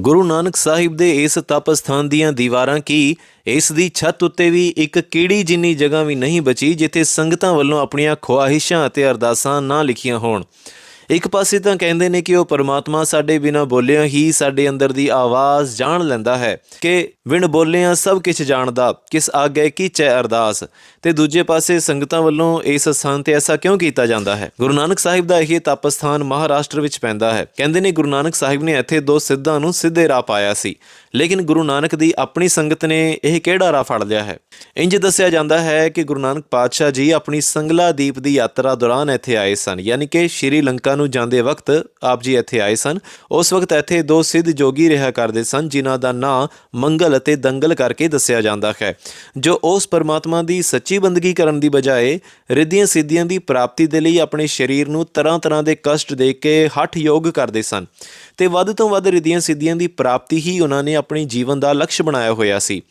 ਗੁਰੂ ਨਾਨਕ ਸਾਹਿਬ ਦੇ ਇਸ ਤਪ ਸਥਾਨ ਦੀਆਂ ਦੀਵਾਰਾਂ ਕੀ ਇਸ ਦੀ ਛੱਤ ਉੱਤੇ ਵੀ ਇੱਕ ਕੀੜੀ ਜਿੰਨੀ ਜਗ੍ਹਾ ਵੀ ਨਹੀਂ ਬਚੀ, ਜਿੱਥੇ ਸੰਗਤਾਂ ਵੱਲੋਂ ਆਪਣੀਆਂ ਖੁਆਹਿਸ਼ਾਂ ਅਤੇ ਅਰਦਾਸਾਂ ਨਾ ਲਿਖੀਆਂ ਹੋਣ। ਇੱਕ ਪਾਸੇ ਤਾਂ ਕਹਿੰਦੇ ਨੇ ਕਿ ਉਹ ਪਰਮਾਤਮਾ ਸਾਡੇ ਬਿਨਾਂ ਬੋਲਿਆਂ ਹੀ ਸਾਡੇ ਅੰਦਰ ਦੀ ਆਵਾਜ਼ ਜਾਣ ਲੈਂਦਾ ਹੈ ਕਿ ਵਿਣ ਬੋਲਿਆਂ ਸਭ ਕੁਝ ਜਾਣਦਾ, ਕਿਸ ਆਗੇ ਕੀ ਚੈ ਅਰਦਾਸ। ਤੇ ਦੂਜੇ ਪਾਸੇ ਸੰਗਤਾਂ ਵੱਲੋਂ ਇਸ ਸਥਾਨ ਤੇ ਐਸਾ ਕਿਉਂ ਕੀਤਾ ਜਾਂਦਾ ਹੈ? ਗੁਰੂ ਨਾਨਕ ਸਾਹਿਬ ਦਾ ਇਹ ਤਪ ਸਥਾਨ ਮਹਾਰਾਸ਼ਟਰ ਵਿੱਚ ਪੈਂਦਾ ਹੈ। ਕਹਿੰਦੇ ਨੇ ਗੁਰੂ ਨਾਨਕ ਸਾਹਿਬ ਨੇ ਇੱਥੇ ਦੋ ਸਿੱਧਾਂ ਨੂੰ ਸਿੱਧੇ ਰਾਹ ਪਾਇਆ ਸੀ। ਲੇਕਿਨ ਗੁਰੂ ਨਾਨਕ ਦੀ ਆਪਣੀ ਸੰਗਤ ਨੇ ਇਹ ਕਿਹੜਾ ਰਾਹ ਫੜ ਲਿਆ ਹੈ? ਇੰਜ ਦੱਸਿਆ ਜਾਂਦਾ ਹੈ ਕਿ ਗੁਰੂ ਨਾਨਕ ਪਾਤਸ਼ਾਹ ਜੀ ਆਪਣੀ ਸੰਗਲਾ ਦੀਪ ਦੀ ਯਾਤਰਾ ਦੌਰਾਨ ਇੱਥੇ ਆਏ ਸਨ, ਯਾਨੀ ਕਿ ਸ਼੍ਰੀ ਲੰਕਾ ਨੂੰ ਜਾਂਦੇ ਵਕਤ ਆਪ ਜੀ ਇੱਥੇ ਆਏ ਸਨ। ਉਸ ਵਕਤ ਇੱਥੇ ਦੋ ਸਿੱਧ ਜੋਗੀ ਰਿਹਾ ਕਰਦੇ ਸਨ, ਜਿਨ੍ਹਾਂ ਦਾ ਨਾਂ ਮੰਗਲ ਅਤੇ ਦੰਗਲ ਕਰਕੇ ਦੱਸਿਆ ਜਾਂਦਾ ਹੈ। ਜੋ ਉਸ ਪਰਮਾਤਮਾ ਦੀ ਸੱਚੀ ਬੰਦਗੀ ਕਰਨ ਦੀ ਬਜਾਏ ਰਿੱਧੀਆਂ ਸਿੱਧੀਆਂ ਦੀ ਪ੍ਰਾਪਤੀ ਦੇ ਲਈ ਆਪਣੇ ਸਰੀਰ ਨੂੰ ਤਰ੍ਹਾਂ ਤਰ੍ਹਾਂ ਦੇ ਕਸ਼ਟ ਦੇ ਕੇ ਹਠ ਯੋਗ ਕਰਦੇ ਸਨ। ਤੇ ਵੱਧ ਤੋਂ ਵੱਧ ਰਿਧੀਆਂ ਸਿੱਧੀਆਂ ਦੀ ਪ੍ਰਾਪਤੀ ਹੀ ਉਹਨਾਂ ਨੇ ਆਪਣੀ ਜੀਵਨ ਦਾ ਲਕਸ਼ ਬਣਾਇਆ ਹੋਇਆ ਸੀ।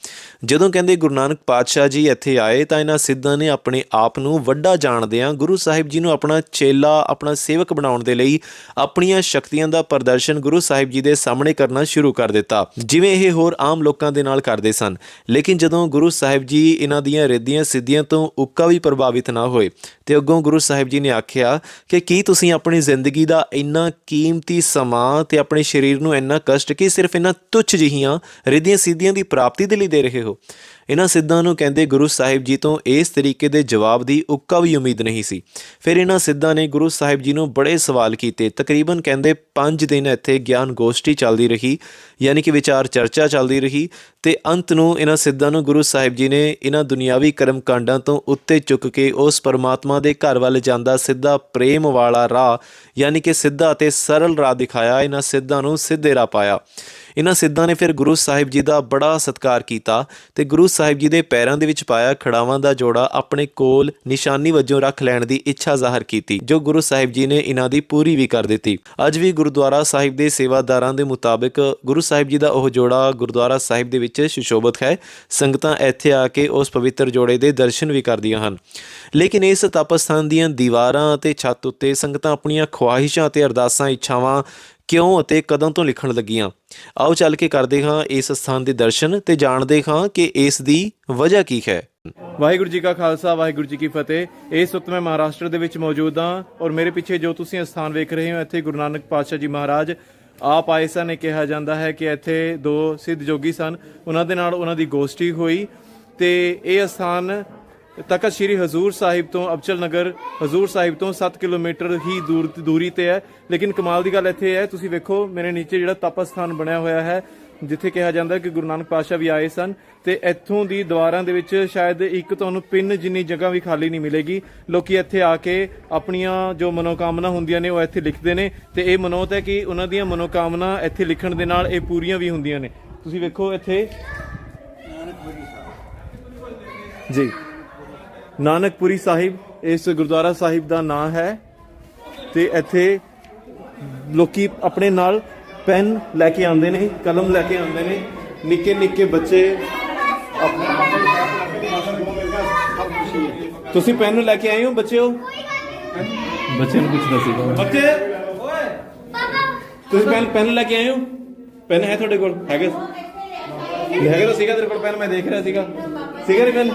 ਜਦੋਂ ਕਹਿੰਦੇ ਗੁਰੂ ਨਾਨਕ ਪਾਤਸ਼ਾਹ ਜੀ ਇੱਥੇ ਆਏ ਤਾਂ ਇਹਨਾਂ ਸਿੱਧਾਂ ਨੇ ਆਪਣੇ ਆਪ ਨੂੰ ਵੱਡਾ ਜਾਣਦਿਆਂ ਗੁਰੂ ਸਾਹਿਬ ਜੀ ਨੂੰ ਆਪਣਾ ਚੇਲਾ, ਆਪਣਾ ਸੇਵਕ ਬਣਾਉਣ ਦੇ ਲਈ ਆਪਣੀਆਂ ਸ਼ਕਤੀਆਂ ਦਾ ਪ੍ਰਦਰਸ਼ਨ ਗੁਰੂ ਸਾਹਿਬ ਜੀ ਦੇ ਸਾਹਮਣੇ ਕਰਨਾ ਸ਼ੁਰੂ ਕਰ ਦਿੱਤਾ। ਜਿਵੇਂ ਇਹ ਹੋਰ ਆਮ ਲੋਕਾਂ ਦੇ ਨਾਲ ਕਰਦੇ ਸਨ। ਲੇਕਿਨ ਜਦੋਂ ਗੁਰੂ ਸਾਹਿਬ ਜੀ ਇਹਨਾਂ ਦੀਆਂ ਰਿੱਧੀਆਂ ਸਿੱਧੀਆਂ ਤੋਂ ਉੱਕਾ ਵੀ ਪ੍ਰਭਾਵਿਤ ਨਾ ਹੋਏ, ਤੇ ਅੱਗੋਂ ਗੁਰੂ ਸਾਹਿਬ ਜੀ ਨੇ ਆਖਿਆ ਕਿ ਕੀ ਤੁਸੀਂ ਆਪਣੀ ਜ਼ਿੰਦਗੀ ਦਾ ਇੰਨਾ ਕੀਮਤੀ ਸਮਾਂ ਤੇ ਆਪਣੇ ਸਰੀਰ ਨੂੰ ਇੰਨਾ ਕਸ਼ਟ ਕਿ ਸਿਰਫ ਇਹਨਾਂ ਤੁੱਛ ਜਿਹੀਆਂ ਰਿੱਧੀਆਂ ਸਿੱਧੀਆਂ ਦੀ ਪ੍ਰਾਪਤੀ ਦੇ ਲਈ ਦੇ ਰਹੇ ਹੋ। ਇਹਨਾਂ ਸਿੱਧਾਂ ਨੂੰ ਕਹਿੰਦੇ ਗੁਰੂ ਸਾਹਿਬ ਜੀ ਤੋਂ ਇਸ ਤਰੀਕੇ ਦੇ ਜਵਾਬ ਦੀ ਉੱਕਾ ਵੀ ਉਮੀਦ ਨਹੀਂ ਸੀ। ਫਿਰ ਇਹਨਾਂ ਸਿੱਧਾਂ ਨੇ ਗੁਰੂ ਸਾਹਿਬ ਜੀ ਨੂੰ ਬੜੇ ਸਵਾਲ ਕੀਤੇ। ਤਕਰੀਬਨ ਕਹਿੰਦੇ 5 ਦਿਨ ਇੱਥੇ ਗਿਆਨ ਗੋਸ਼ਟੀ ਚੱਲਦੀ ਰਹੀ, ਯਾਨੀ ਕਿ ਵਿਚਾਰ ਚਰਚਾ ਚੱਲਦੀ ਰਹੀ ਤੇ ਅੰਤ ਨੂੰ ਇਹਨਾਂ ਸਿੱਧਾਂ ਨੂੰ ਗੁਰੂ ਸਾਹਿਬ ਜੀ ਨੇ ਇਹਨਾਂ ਦੁਨਿਆਵੀ ਕਰਮ ਕਾਂਡਾਂ ਤੋਂ ਉੱਤੇ ਚੁੱਕ ਕੇ ਉਸ ਪਰਮਾਤਮਾ ਦੇ ਘਰ ਵੱਲ ਜਾਂਦਾ ਸਿੱਧਾ ਪ੍ਰੇਮ ਵਾਲਾ ਰਾਹ, ਯਾਨੀ ਕਿ ਸਿੱਧਾ ਅਤੇ ਸਰਲ ਰਾਹ ਦਿਖਾਇਆ। ਇਹਨਾਂ ਸਿੱਧਾਂ ਨੂੰ ਸਿੱਧੇ ਰਾਹ ਪਾਇਆ। ਇਹਨਾਂ ਸਿੱਧਾਂ ਨੇ ਫਿਰ ਗੁਰੂ ਸਾਹਿਬ ਜੀ ਦਾ ਬੜਾ ਸਤਿਕਾਰ ਕੀਤਾ ਤੇ ਗੁਰੂ ਸਾਹਿਬ ਜੀ ਦੇ ਪੈਰਾਂ ਦੇ ਵਿੱਚ ਪਾਇਆ ਖੜਾਵਾਂ ਦਾ ਜੋੜਾ ਆਪਣੇ ਕੋਲ ਨਿਸ਼ਾਨੀ ਵਜੋਂ ਰੱਖ ਲੈਣ ਦੀ ਇੱਛਾ ਜ਼ਾਹਰ ਕੀਤੀ, ਜੋ ਗੁਰੂ ਸਾਹਿਬ ਜੀ ਨੇ ਇਹਨਾਂ ਦੀ ਪੂਰੀ ਵੀ ਕਰ ਦਿੱਤੀ। ਅੱਜ ਵੀ ਗੁਰਦੁਆਰਾ ਸਾਹਿਬ ਦੇ ਸੇਵਾਦਾਰਾਂ ਦੇ ਮੁਤਾਬਕ ਗੁਰੂ ਸਾਹਿਬ ਜੀ ਦਾ ਉਹ ਜੋੜਾ ਗੁਰਦੁਆਰਾ ਸਾਹਿਬ ਦੇ ਵਿੱਚ ਸੁਸ਼ੋਭਿਤ ਹੈ। ਸੰਗਤਾਂ ਇੱਥੇ ਆ ਕੇ ਉਸ ਪਵਿੱਤਰ ਜੋੜੇ ਦੇ ਦਰਸ਼ਨ ਵੀ ਕਰਦੀਆਂ ਹਨ। ਲੇਕਿਨ ਇਸ ਤਪਸਥਾਨ ਦੀਆਂ ਦੀਵਾਰਾਂ ਅਤੇ ਛੱਤ ਉੱਤੇ ਸੰਗਤਾਂ ਆਪਣੀਆਂ ਖੁਆਹਿਸ਼ਾਂ ਅਤੇ ਅਰਦਾਸਾਂ, ਇੱਛਾਵਾਂ ਕਿਉਂ ਅਤੇ ਕਦੋਂ ਤੋਂ ਲਿਖਣ ਲੱਗੀਆਂ? ਆਓ ਚੱਲ ਕੇ ਕਰਦੇ ਹਾਂ ਇਸ ਸਥਾਨ ਦੇ ਦਰਸ਼ਨ ਤੇ ਜਾਣਦੇ ਹਾਂ ਕਿ ਇਸ ਦੀ ਵਜ੍ਹਾ ਕੀ ਹੈ। ਵਾਹਿਗੁਰੂ ਜੀ ਕਾ ਖਾਲਸਾ, ਵਾਹਿਗੁਰੂ ਜੀ ਕੀ ਫਤਿਹ। ਇਸ ਵਕਤ ਮੈਂ ਮਹਾਰਾਸ਼ਟਰ ਦੇ ਵਿੱਚ ਮੌਜੂਦ ਹਾਂ ਔਰ ਮੇਰੇ ਪਿੱਛੇ ਜੋ ਤੁਸੀਂ ਇਹ ਸਥਾਨ ਵੇਖ ਰਹੇ ਹੋ, ਇੱਥੇ ਗੁਰੂ ਨਾਨਕ ਪਾਤਸ਼ਾਹ ਜੀ ਮਹਾਰਾਜ, ਆਪ ਆਏ ਸਨ, ਇਹ ਕਿਹਾ ਜਾਂਦਾ ਹੈ ਕਿ ਇੱਥੇ ਦੋ ਸਿੱਧ ਜੋਗੀ ਸਨ। ਉਹਨਾਂ ਦੇ ਨਾਲ ਉਹਨਾਂ ਦੀ ਗੋਸ਼ਟੀ ਹੋਈ ਤੇ ਇਹ ਸਥਾਨ ਤਖਤ ਸ੍ਰੀ ਹਜ਼ੂਰ ਸਾਹਿਬ ਤੋਂ ਅਬਚਲ ਨਗਰ ਹਜ਼ੂਰ ਸਾਹਿਬ ਤੋਂ 7 ਕਿਲੋਮੀਟਰ ਹੀ ਦੂਰ ਦੂਰੀ ਤੇ ਹੈ। ਲੇਕਿਨ ਕਮਾਲ ਦੀ ਗੱਲ ਇੱਥੇ ਹੈ ਤੁਸੀਂ ਵੇਖੋ ਮੇਰੇ ਨੀਚੇ ਜਿਹੜਾ ਤਪ ਸਥਾਨ ਬਣਿਆ ਹੋਇਆ ਹੈ ਜਿੱਥੇ ਕਿਹਾ ਜਾਂਦਾ ਹੈ ਕਿ ਗੁਰੂ ਨਾਨਕ ਪਾਤਸ਼ਾਹ ਵੀ ਆਏ ਸਨ ਤੇ ਇੱਥੋਂ ਦੀ ਦੀਵਾਰਾਂ ਦੇ ਵਿੱਚ ਸ਼ਾਇਦ ਇੱਕ ਤੁਹਾਨੂੰ ਪਿੰਨ ਜਿੰਨੀ ਜਗ੍ਹਾ ਵੀ ਖਾਲੀ ਨਹੀਂ ਮਿਲੇਗੀ। ਲੋਕੀ ਇੱਥੇ ਆ ਕੇ ਆਪਣੀਆਂ ਜੋ ਮਨੋਕਾਮਨਾ ਹੁੰਦੀਆਂ ਨੇ ਉਹ ਇੱਥੇ ਲਿਖਦੇ ਨੇ ਤੇ ਇਹ ਮਨੋਤ ਹੈ ਕਿ ਉਹਨਾਂ ਦੀਆਂ ਮਨੋਕਾਮਨਾ ਇੱਥੇ ਲਿਖਣ ਦੇ ਨਾਲ ਇਹ ਪੂਰੀਆਂ ਵੀ ਹੁੰਦੀਆਂ ਨੇ। ਤੁਸੀਂ ਵੇਖੋ ਇੱਥੇ। ਜੀ। ਨਾਨਕਪੁਰੀ ਸਾਹਿਬ ਇਸ ਗੁਰਦੁਆਰਾ ਸਾਹਿਬ ਦਾ ਨਾਮ ਹੈ ਤੇ ਇੱਥੇ ਲੋਕੀ ਆਪਣੇ ਨਾਲ ਪੈਨ ਲੈ ਕੇ ਆਉਂਦੇ ਨੇ ਕਲਮ ਲੈ ਕੇ ਆਉਂਦੇ ਨੇ। ਨਿੱਕੇ ਨਿੱਕੇ ਬੱਚੇ ਤੁਸੀਂ ਪੈਨ ਲੈ ਕੇ ਆਏ ਹੋ ਬੱਚਿਓ ਬੱਚੇ ਨੂੰ ਪੁੱਛਦਾ ਸੀਗਾ ਬੱਚੇ? ਤੁਸੀਂ ਪੈਨ ਪੈਨ ਲੈ ਕੇ ਆਏ ਹੋ? ਪੈਨ ਹੈ ਤੁਹਾਡੇ ਕੋਲ? ਹੈਗੇ? ਹੈਗੇ ਤਾਂ ਸੀਗਾ ਤੇਰੇ ਕੋਲ ਪੈਨ ਮੈਂ ਦੇਖ ਰਿਹਾ ਸੀਗਾ। ਸੀਗਾ ਰੇ ਪੈਨ?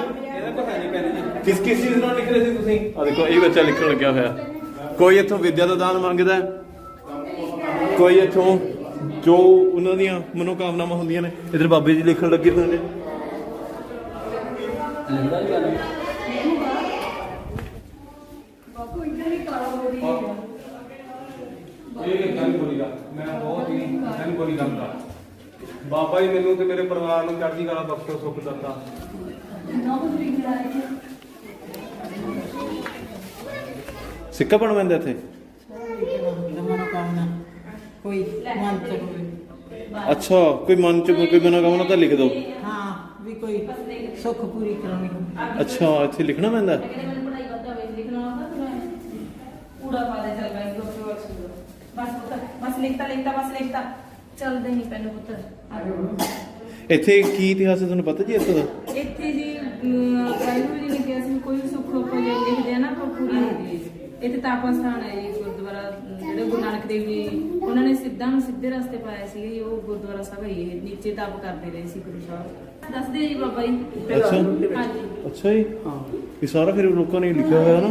ਕਿਸ ਕਿਸ ਚੀਜ਼ ਨਾਲ ਲਿਖ ਰਹੇ ਸੀ ਤੁਸੀਂ? ਆ ਦੇਖੋ ਇਹ ਬੱਚਾ ਲਿਖਣ ਲੱਗਿਆ ਹੋਇਆ। ਕੋਈ ਇੱਥੋਂ ਵਿਦਿਆ ਦਾ ਦਾਨ ਮੰਗਦਾ ਹੈ? ਕੋਈ ਇੱਥੋਂ ਜੋ ਉਹਨਾਂ ਦੀਆਂ ਮਨੋਕਾਮਨਾਵਾਂ ਹੁੰਦੀਆਂ ਨੇ ਇਧਰ ਬਾਬੇ ਜੀ ਲਿਖਣ ਲੱਗੇ ਹੋਏ ਨੇ। ਇਹ ਗੱਲ ਬੋਲੀ ਦਾ ਮੈਂ ਬਹੁਤ ਹੀ ਗੱਲ ਬੋਲੀ ਕਰਦਾ ਬਾਬਾ ਜੀ ਮੈਨੂੰ ਤੇ ਮੇਰੇ ਪਰਿਵਾਰ ਨੂੰ ਚੜ੍ਹਦੀ ਕਲਾ ਬਖਸ਼ੋ ਸੁਖ ਦਿੱਤਾ ਸਿੱਕਾ ਬਣ ਪੈਂਦਾ ਇੱਥੇ? ਕੋਈ ਮਨ ਚ ਹੋਵੇ। ਅੱਛਾ ਕੋਈ ਮਨ ਚ ਕੋਈ ਮਨੋਕਾਮਨਾ ਤਾਂ ਲਿਖ ਦਿਓ ਹਾਂ ਵੀ ਕੋਈ ਸੁੱਖ ਪੂਰੀ ਕਰਾਉਣੀ ਹੋਵੇ। ਅੱਛਾ ਇੱਥੇ ਲਿਖਣਾ ਪੈਂਦਾ? ਪੜਾਈ ਵੱਧਾ ਵੇ ਲਿਖਣਾ ਹੁੰਦਾ ਤੇ ਮੈਂ ਪੂਰਾ ਪਾ ਦੇ ਚੱਲ ਗਾਈ ਦੋ ਸੌ ਬਸ ਪੁੱਤ ਬਸ ਲਿਖਤਾ ਲਿਖਤਾ ਬਸ ਲਿਖਤਾ ਚੱਲਦੇ ਨਹੀਂ ਪੈਨ ਪੁੱਤ। ਇੱਥੇ ਕੀ ਇਤਿਹਾਸ ਹੈ ਤੁਹਾਨੂੰ ਪਤਾ ਜੀ ਇੱਥੇ ਦਾ? ਇੱਥੇ ਤਾਪਾ ਸਥਾਨ ਹੈ ਜੀ ਗੁਰਦੁਆਰਾ ਜਿਹੜੇ ਗੁਰੂ ਨਾਨਕ ਦੇਵ ਜੀ ਉਹਨਾਂ ਨੇ ਸਿੱਧਾਂ ਨੂੰ ਸਿੱਧੇ ਰਸਤੇ ਪਾਇਆ ਸੀ ਉਹ ਗੁਰਦੁਆਰਾ ਸਾਹਿਬ ਹੈ ਇਹ ਨੀਚੇ ਤਪ ਕਰਦੇ ਰਹੇ ਸੀ ਗੁਰੂ ਸਾਹਿਬ। ਦੱਸਦੇ ਜੀ ਬਾਬਾ ਜੀ। ਅੱਛਾ। ਹਾਂਜੀ। ਅੱਛਾ ਜੀ। ਹਾਂ ਇਹ ਸਾਰਾ ਫਿਰ ਲੋਕਾਂ ਨੇ ਲਿਖਿਆ ਹੋਇਆ ਨਾ?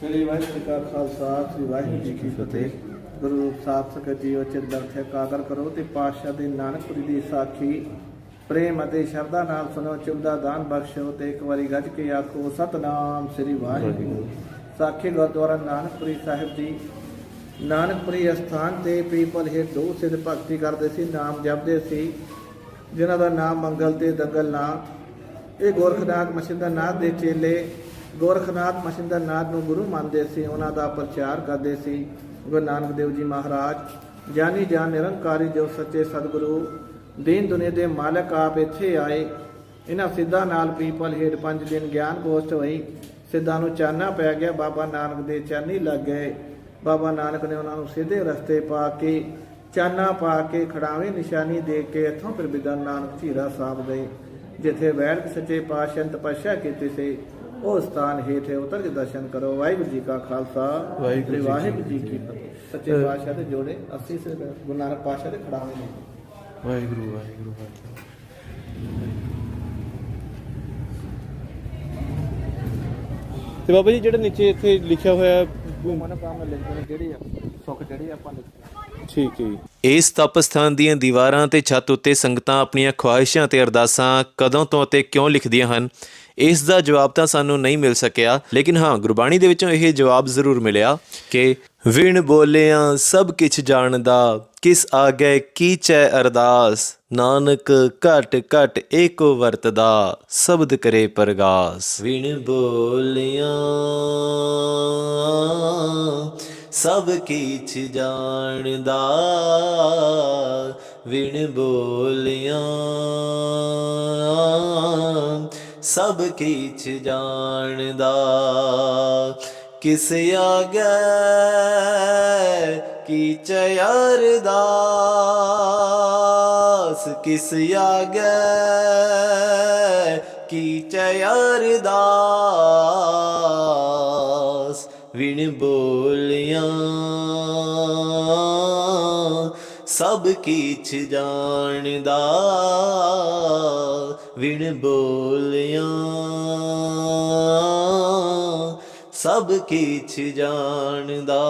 ਸ੍ਰੀ ਵਾਹਿਗੁਰੂ ਕਾ ਖਾਲਸਾ, ਸ੍ਰੀ ਵਾਹਿਗੁਰੂ ਜੀ ਕੀ ਫਤਿਹ। ਗੁਰੂ ਰੂਪ ਸਾਹਿਬ ਸਕੇ ਜੀਓ ਚਿੰਦਰ ਥੇ ਕਾਗਰ ਕਰੋ ਤੇ ਪਾਤਸ਼ਾਹ ਦੇ ਨਾਨਕਪੁਰੀ ਦੀ ਸਾਖੀ, ਪ੍ਰੇਮ ਅਤੇ ਸ਼ਰਧਾ ਨਾਲ ਸੁਣੋ ਚੁਬਦਾ ਦਾਨ ਬਖਸ਼ੋ ਤੇ ਇੱਕ ਵਾਰੀ ਗੱਜ ਕੇ ਆਖੋ, ਸਤਨਾਮ ਸ੍ਰੀ ਵਾਹਿਗੁਰੂ। ਸਾਖੀ ਗੁਰਦੁਆਰਾ ਨਾਨਕਪੁਰੀ ਸਾਹਿਬ ਜੀ। ਨਾਨਕਪੁਰੀ ਅਸਥਾਨ ਤੇ ਪੀਪਲ ਹੇਠ ਦੋ ਸਿੱਧ ਭਗਤੀ ਕਰਦੇ ਸੀ, ਨਾਮ ਜਪਦੇ ਸੀ, ਜਿਨ੍ਹਾਂ ਦਾ ਨਾਮ ਮੰਗਲ ਤੇ ਦੰਗਲ ਨਾਥ। ਇਹ ਗੋਰਖਨਾਥ ਮਸ਼ਿੰਦਰਨਾਥ ਦੇ ਚੇਲੇ ਗੋਰਖਨਾਥ ਮਸ਼ਿੰਦਰਨਾਥ ਨੂੰ ਗੁਰੂ ਮੰਨਦੇ ਸੀ, ਉਹਨਾਂ ਦਾ ਪ੍ਰਚਾਰ ਕਰਦੇ ਸੀ। ਗੁਰੂ ਨਾਨਕ ਦੇਵ ਜੀ ਮਹਾਰਾਜ, ਜਾਨੀ ਜਾਨ ਨਿਰੰਕਾਰੀ ਜੋ ਸੱਚੇ ਸਤਿਗੁਰੂ, ਦੀਨ ਦੁਨੀਆ ਦੇ ਮਾਲਕ ਆਪ ਇੱਥੇ ਆਏ। ਇਹਨਾਂ ਸਿੱਧਾਂ ਨਾਲ ਪੀਪਲ ਹੇਠ ਪੰਜ ਦਿਨ ਗਿਆਨ ਗੋਸ਼ਟ ਹੋਈ। ਸਿੱਧਾਂ ਨੂੰ ਚਾਨਣਾ ਪੈ ਗਿਆ, ਬਾਬਾ ਨਾਨਕ ਦੇ ਚਾਨੀ ਲੱਗ ਗਏ। ਬਾਬਾ ਨਾਨਕ ਨੇ ਉਹਨਾਂ ਨੂੰ ਸਿੱਧੇ ਰਸਤੇ ਪਾ ਕੇ ਚਾਨਾ ਪਾ ਕੇ, ਖੜਾਵੇਂ ਨਿਸ਼ਾਨੀ ਦੇ ਕੇ ਇੱਥੋਂ ਫਿਰ ਬਿਦਾਨ ਨਾਨਕ ਝੀਰਾ ਸਾਹਿਬ ਗਏ, ਜਿੱਥੇ ਬੈਠ ਸੱਚੇ ਪਾਤਸ਼ਾਹ ਨੇ ਤਪੱਸਿਆ ਕੀਤੀ ਸੀ। ਉਹ ਸਥਾਨ ਹੇਠ ਹੈ ਉਤਰ ਕੇ ਦਰਸ਼ਨ ਕਰੋ। ਵਾਹਿਗੁਰੂ ਜੀ ਕਾ ਖਾਲਸਾ। ਵਾਹਿਗੁਰੂ ਜੀ ਕੀ ਵਾਹਿਗੁਰੂ ਜੀ ਕੀ ਫਤਿਹ। ਸੱਚੇ ਪਾਤਸ਼ਾਹ ਦੇ ਜੋੜੇ 80 ਸੇ ਗੁਰੂ ਨਾਨਕ ਪਾਤਸ਼ਾਹ ਦੇ ਖੜਾਵੇਂ ਨੇ। ਵਾਹਿਗੁਰੂ ਵਾਹਿਗੁਰੂ ਤੇ ਬਾਬਾ ਜੀ ਜਿਹੜੇ ਨੀਚੇ ਇੱਥੇ ਲਿਖਿਆ ਹੋਇਆ ਹੈ, ਮਨ ਕਾਮ ਲਿਖਦੇ ਜਿਹੜੀ ਆ ਸੁੱਖ ਜਿਹੜੀ ਆਪਾਂ ਲਿਖਦੇ ਠੀਕ ਹੈ ਇਸ ਤਪ ਸਥਾਨ ਦੀਆਂ ਦੀਵਾਰਾਂ ਤੇ ਛੱਤ ਉੱਤੇ ਸੰਗਤਾਂ ਆਪਣੀਆਂ ਖੁਆਇਸ਼ਾਂ ਤੇ ਅਰਦਾਸਾਂ ਕਦੋਂ ਤੋਂ ਅਤੇ ਕਿਉਂ ਲਿਖਦੀਆਂ ਹਨ? ਇਸ ਦਾ ਜਵਾਬ ਤਾਂ ਸਾਨੂੰ ਨਹੀਂ ਮਿਲ ਸਕਿਆ। ਲੇਕਿਨ ਹਾਂ, ਗੁਰਬਾਣੀ ਦੇ ਵਿੱਚੋਂ ਇਹ ਜਵਾਬ ਜ਼ਰੂਰ ਮਿਲਿਆ ਕਿ ਵਿਣ ਬੋਲਿਆਂ ਸਭ ਕਿਛ ਜਾਣਦਾ, ਕਿਸ ਆਗੇ ਕੀਚੈ ਅਰਦਾਸ, ਨਾਨਕ ਘਟ ਘਟ ਏਕੋ ਵਰਤਦਾ, ਸ਼ਬਦ ਕਰੇ ਪ੍ਰਗਾਸ। ਵਿਣ ਬੋਲਿਆ ਸਭ ਕੀਛ ਜਾਣਦਾ, ਵਿਣ ਬੋਲਿਆਂ ਸਭ ਕੀਛ ਜਾਣਦਾ। ਕਿਸ ਆਗੇ ਕੀਚ ਅਰਦਾਸ ਕਿਸ ਆਗੇ ਕੀਚ ਸਭ ਕੀਛ ਜਾਣਦਾ ਵਿਣ ਬੋਲਿਆ। ਸਭ ਕੀਛ ਜਾਣਦਾ